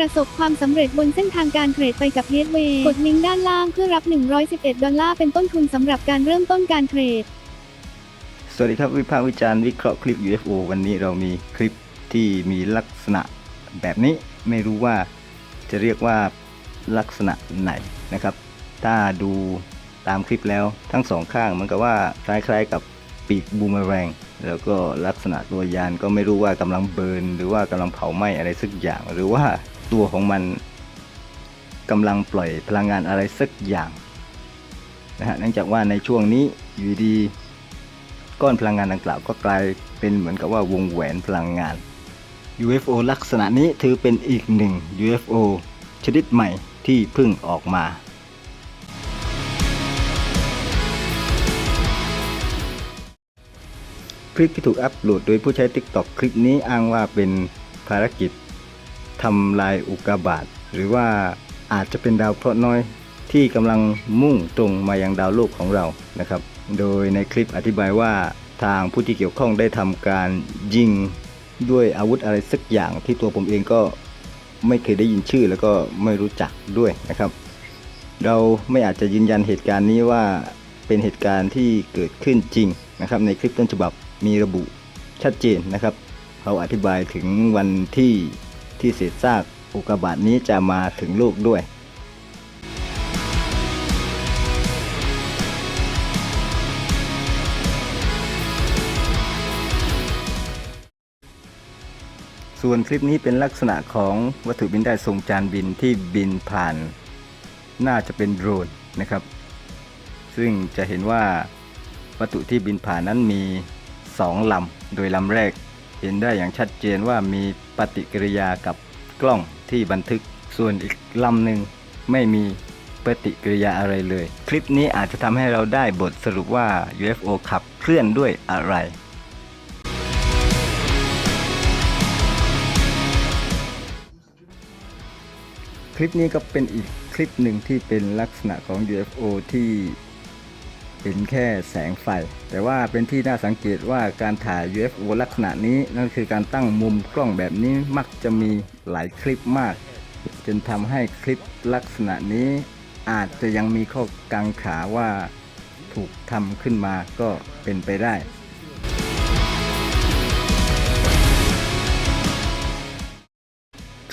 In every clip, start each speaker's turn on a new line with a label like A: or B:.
A: ประสบความสำเร็จบนเส้นทางการเทรดไปกับ Gateway กดลิงก์ด้านล่างเพื่อรับ 111 ดอลลาร์เป็นต้นทุนสำหรับการเริ่มต้นการเทรด
B: สวัสดีครับวิพากษ์วิจารณ์วิเคราะห์คลิป UFO วันนี้เรามีคลิปที่มีลักษณะแบบนี้ไม่รู้ว่าจะเรียกว่าลักษณะไหนนะครับ ถ้าดูตามคลิปแล้วทั้งสองข้างเหมันก็ว่าคล้ายๆกับปีกบูมเมอแรง แล้วก็ลักษณะตัวยานก็ไม่รู้ว่ากำลังเบิร์นหรือว่ากำลังเผาไหม้อะไรสักอย่างหรือว่า ตัวของมันกำลังปล่อยพลังงานอะไรสักอย่างนะฮะเนื่องจากว่าในช่วงนี้อยู่ดีก้อนพลังงานดังกล่าวก็กลายเป็นเหมือนกับว่าวงแหวนพลังงาน UFO ลักษณะนี้ถือเป็นอีกหนึ่ง UFO ชนิดใหม่ที่เพิ่งออกมา คลิปที่ถูกอัปโหลดโดยผู้ใช้ TikTok คลิปนี้อ้างว่าเป็นภารกิจ ทำลายอุกกาบาตหรือว่าอาจจะเป็นดาวเคราะห์น้อยที่กำลังมุ่งตรงมายังดาวโลกของเรานะครับ โดยในคลิปอธิบายว่าทางผู้ที่เกี่ยวข้องได้ทำการยิงด้วยอาวุธอะไรสักอย่างที่ตัวผมเองก็ไม่เคยได้ยินชื่อแล้วก็ไม่รู้จักด้วยนะครับ เราไม่อาจจะยืนยันเหตุการณ์นี้ว่าเป็นเหตุการณ์ที่เกิดขึ้นจริงนะครับ ในคลิปต้นฉบับมีระบุชัดเจนนะครับ เขาอธิบายถึงวันที่ ที่เศษซากอุกกาบาตนี้จะมาถึงโลกด้วย ส่วนคลิปนี้เป็นลักษณะของวัตถุบินได้ทรงจานบินที่บินผ่าน น่าจะเป็นโดรนนะครับ ซึ่งจะเห็นว่าวัตถุที่บินผ่านนั้นมี 2ลำ โดยลำแรก เห็นได้อย่างชัดเจนว่ามีปฏิกิริยากับกล้องที่บันทึก ส่วนอีกลำหนึ่งไม่มีปฏิกิริยาอะไรเลย คลิปนี้อาจจะทำให้เราได้บทสรุปว่า UFO ขับเคลื่อนด้วยอะไร คลิปนี้ก็เป็นอีกคลิปหนึ่งที่เป็นลักษณะของ UFO ที่ เห็นแค่แสงไฟ แต่ว่าเป็นที่น่าสังเกตว่าการถ่าย UFO ลักษณะนี้นั่นคือการตั้งมุมกล้องแบบนี้มักจะมีหลายคลิปมาก จนทำให้คลิปลักษณะนี้ อาจจะยังมีข้อกังขาว่าถูกทำขึ้นมาก็เป็นไปได้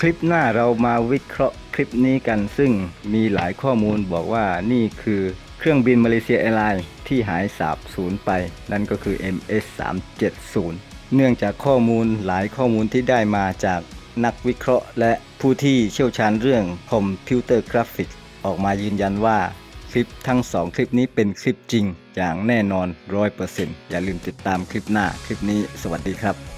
B: คลิปหน้าเรามาวิเคราะห์ ลิปนี้กัน ซึ่งมีหลายข้อมูลบอกว่านี่คือเครื่องบินมาเลเซียแอร์ไลน์ที่หายสาบสูญไป นั่นก็คือ MS 370เนื่องจากข้อมูลหลายข้อมูลที่ได้มาจากนักวิเคราะห์ และผู้ที่เชี่ยวชาญเรื่องคอมพิวเตอร์กราฟิก ออกมายืนยันว่าคลิปทั้งสองคลิปนี้เป็นคลิปจริง อย่างแน่นอน 100%อย่าลืมติดตามคลิปหน้าคลิปนี้ สวัสดีครับ